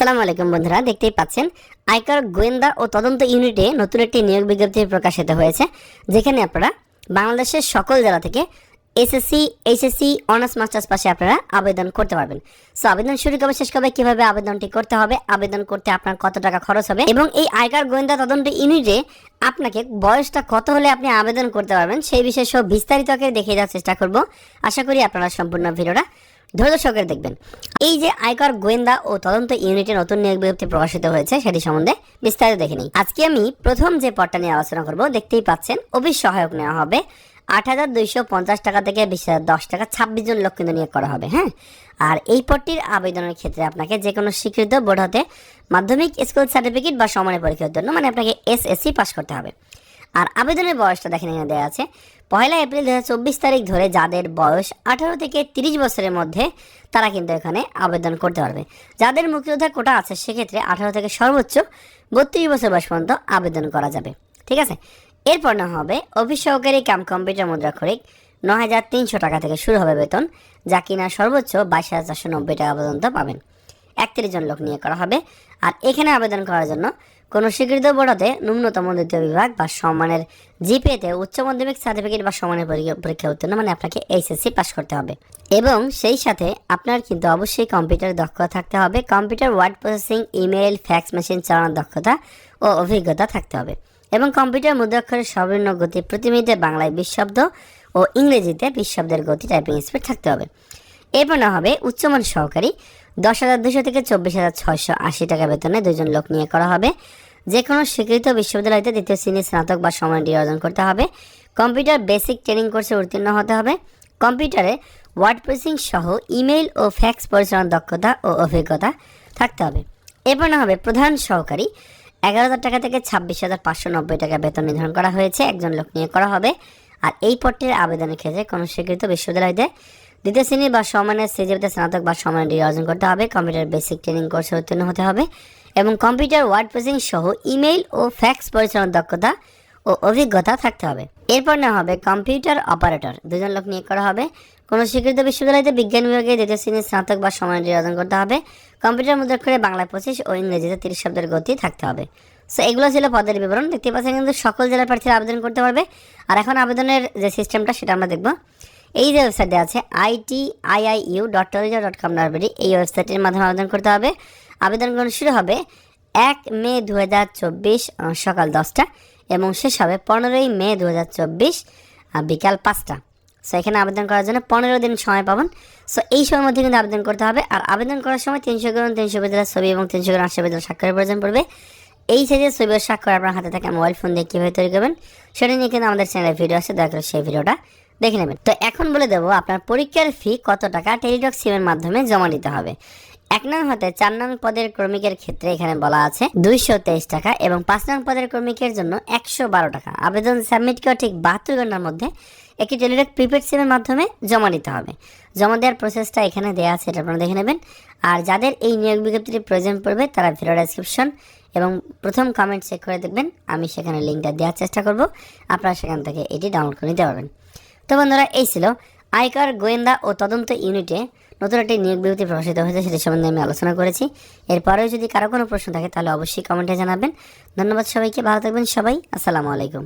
আসসালামু আলাইকুম বন্ধুরা, দেখতেই পাচ্ছেন, আয়কর গোয়েন্দা ও তদন্ত ইউনিটে নতুন একটি নিয়োগ বিজ্ঞপ্তি প্রকাশিত হয়েছে, যেখানে আপনারা বাংলাদেশের সকল জেলা থেকে এসএসসি, এইচএসসি, অনার্স, মাস্টার্স পাশে আপনারা আবেদন করতে পারবেন। সো, আবেদন শুরু কবে শেষ কবে কীভাবে আবেদনটি করতে হবে, আবেদন করতে আপনার কত টাকা খরচ হবে এবং এই আয়কর গোয়েন্দা তদন্ত ইউনিটে আপনাকে বয়সটা কত হলে আপনি আবেদন করতে পারবেন, সেই বিষয়ে সব বিস্তারিত আকারে দেখিয়ে দেওয়ার চেষ্টা করব। আশা করি আপনারা সম্পূর্ণ ভিডিওটা ধৈর্য সহকারে দেখবেন। এই যে আয়কর গোয়েন্দা ও তদন্ত ইউনিটের নতুন নিয়োগ বিজ্ঞপ্তি প্রকাশিত হয়েছে, সেটি সম্বন্ধে বিস্তারিত দেখে নিই। আজকে আমি প্রথম যে পদটা নিয়ে আলোচনা করব, দেখতেই পাচ্ছেন অফিস সহায়ক নেওয়া হবে। আট হাজার দুইশো পঞ্চাশ টাকা থেকে বিশ হাজার দশ টাকা ছাব্বিশ জন লোক কিন্তু নিয়োগ করা হবে হ্যাঁ? আর এই পদটির আবেদনের ক্ষেত্রে আপনাকে যে কোনো স্বীকৃত বোর্ড হতে মাধ্যমিক স্কুল সার্টিফিকেট বা সমানের পরীক্ষার জন্য মানে আপনাকে এসএসসি পাস করতে হবে। আর আবেদনের বয়সটা দেখেন এখানে দেওয়া আছে। পয়লা এপ্রিল দু হাজার চব্বিশ তারিখ ধরে যাদের বয়স আঠারো থেকে তিরিশ বছরের মধ্যে, তারা কিন্তু এখানে আবেদন করতে পারবে। যাদের মুক্তিযোদ্ধার কোটা আছে, সেক্ষেত্রে আঠারো থেকে সর্বোচ্চ বত্রিশ বছর বয়স পর্যন্ত আবেদন করা যাবে। ঠিক আছে? এরপর না হবে অফিস সহকারী কাম কম্পিউটার মুদ্রাক্ষরিক। ন হাজার তিনশো টাকা থেকে শুরু হবে বেতন, যা কিনা সর্বোচ্চ বাইশ হাজার চারশো নব্বই টাকা পর্যন্ত পাবেন। একত্রিশ জন লোক নিয়ে করা হবে। আর এখানে আবেদন করার জন্য কোনো স্বীকৃত বোর্ডতে ন্যূনতম দ্বিতীয় বিভাগ বা সম্মানের জিপিএতে উচ্চ মাধ্যমিক সার্টিফিকেট বা সমানের পরীক্ষা উত্তীর্ণ মানে আপনাকে এইচএসসি পাস করতে হবে। এবং সেই সাথে আপনার কিন্তু অবশ্যই কম্পিউটার দক্ষতা থাকতে হবে। Computer word processing email fax machine চালানোর দক্ষতা ও অভিজ্ঞতা থাকতে হবে। এবং কম্পিউটার মুদ্রাক্ষরের সর্বনিম্ন গতি প্রতি মিনিটে বাংলায় বিশ শব্দ ও ইংরেজিতে বিশ শব্দের গতি টাইপিং স্পিড থাকতে হবে। এরপর না হবে উচ্চমান সহকারী। দশ হাজার দুশো থেকে চব্বিশ হাজার ছয়শো আশি টাকা বেতনে দুজন লোক নিয়ে করা হবে। যে কোনো স্বীকৃত বিশ্ববিদ্যালয়তে দ্বিতীয় শ্রেণি স্নাতক বা সমানটি অর্জন করতে হবে। কম্পিউটার বেসিক ট্রেনিং কোর্সে উত্তীর্ণ হতে হবে। কম্পিউটারে ওয়ার্ড প্রেসিং সহ ইমেইল ও ফ্যাক্স পরিচালনার দক্ষতা ও অভিজ্ঞতা থাকতে হবে। এরপর না হবে প্রধান সহকারী। এগারো হাজার টাকা থেকে ছাব্বিশ হাজার পাঁচশো নব্বই টাকা বেতন নির্ধারণ করা হয়েছে। একজন লোক নিয়ে করা হবে। আর এই পদটির আবেদনের ক্ষেত্রে কোনো স্বীকৃত বিশ্ববিদ্যালয়তে দ্বিতীয় শ্রেণি বা সমানের সিজিপিতে স্নাতক বা সমানের ডিগ্রি অর্জন করতে হবে। কম্পিউটার বেসিক ট্রেনিং কোর্সে উত্তীর্ণ হতে হবে এবং কম্পিউটার ওয়ার্ড প্রেসিং সহ ইমেইল ও ফ্যাক্স পরিচালনার দক্ষতা ও অভিজ্ঞতা থাকতে হবে। এরপর না হবে কম্পিউটার অপারেটর। দুজন লোক নিয়োগ করা হবে। কোনো স্বীকৃত বিশ্ববিদ্যালয়তে বিজ্ঞান বিভাগে দ্বিতীয় শ্রেণির স্নাতক বা সমানের ডিগ্রি অর্জন করতে হবে। কম্পিউটার মুদ্রাক্ষরে বাংলা পঁচিশ ও ইংরেজিতে তিরিশ শব্দের গতি থাকতে হবে। সো এগুলো ছিল পদের বিবরণ। দেখতে পাচ্ছেন কিন্তু সকল জেলার প্রার্থীরা আবেদন করতে পারবে। আর এখন আবেদনের যে সিস্টেমটা সেটা আমরা দেখব। এই যে ওয়েবসাইটে আছে আইটি আইআইইউ ডট টরিজা ডট কম ডট এই ওয়েবসাইটের মাধ্যমে আবেদন করতে হবে। আবেদন গ্রহণ শুরু হবে এক মে দু হাজার চব্বিশ সকাল দশটা এবং শেষ হবে পনেরোই মে দু হাজার চব্বিশ বিকাল পাঁচটা। সো এখানে আবেদন করার জন্য পনেরো দিন সময় পাবেন। সো এই সময়ের মধ্যে কিন্তু আবেদন করতে হবে। আর আবেদন করার সময় তিনশো গ্রাম তিনশো বিদ্যালয়ের ছবি এবং তিনশো গ্রাম আটশো বিদ্যালয় স্বাক্ষরের প্রয়োজন পড়বে। এই সাইজের ছবি স্বাক্ষর আপনার হাতে থাকা মোবাইল ফোন দিয়ে কীভাবে তৈরি করবেন, সেটা নিয়ে কিন্তু আমাদের চ্যানেলে ভিডিও আছে দয়া করে সেই ভিডিওটা দেখে নেবেন। তো এখন বলে দেবো আপনার পরীক্ষার ফি কত টাকা টেলিটক সিমের মাধ্যমে জমা দিতে হবে। এক নং হতে চার নং পদের কর্মীকের ক্ষেত্রে এখানে বলা আছে দুইশো তেইশ টাকা এবং পাঁচ নং পদের কর্মীকের জন্য একশো বারো টাকা। আবেদন সাবমিট করে ঠিক বাহাত্তর ঘণ্টার মধ্যে একটি টেলিটক প্রিপেড সিমের মাধ্যমে জমা দিতে হবে। জমা দেওয়ার প্রসেসটা এখানে দেওয়া আছে, এটা আপনারা দেখে নেবেন। আর যাদের এই নিয়োগ বিজ্ঞপ্তির প্রয়োজন পড়বে, তারা ভিডিও ডেসক্রিপশন এবং প্রথম কমেন্ট চেক করে দেখবেন। আমি সেখানে লিঙ্কটা দেওয়ার চেষ্টা করব। আপনারা সেখান থেকে এটি ডাউনলোড করে নিতে পারবেন। তো বন্ধুরা, এই ছিল আয়কর গোয়েন্দা ও তদন্ত ইউনিটে নতুন একটি নিয়োগ বিজ্ঞপ্তি প্রকাশিত হয়েছে, সেটি সম্বন্ধে আমি আলোচনা করেছি। এরপরেও যদি কারও কোনো প্রশ্ন থাকে, তাহলে অবশ্যই কমেন্টে জানাবেন। ধন্যবাদ সবাইকে, ভালো থাকবেন সবাই। আসসালামু আলাইকুম।